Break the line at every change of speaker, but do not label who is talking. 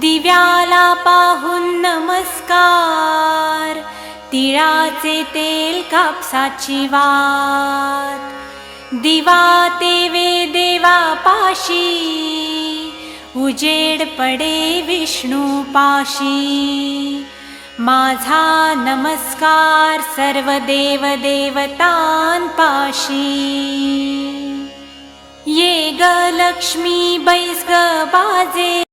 दिव्याला पाहून नमस्कार तिळाचे तेल कापसाची वात दिवा तेवे देवा पाशी उजेड पडे विष्णू पाशी माझा नमस्कार सर्व देव देवतांपाशी. ये ग लक्ष्मी बैस ग बाजे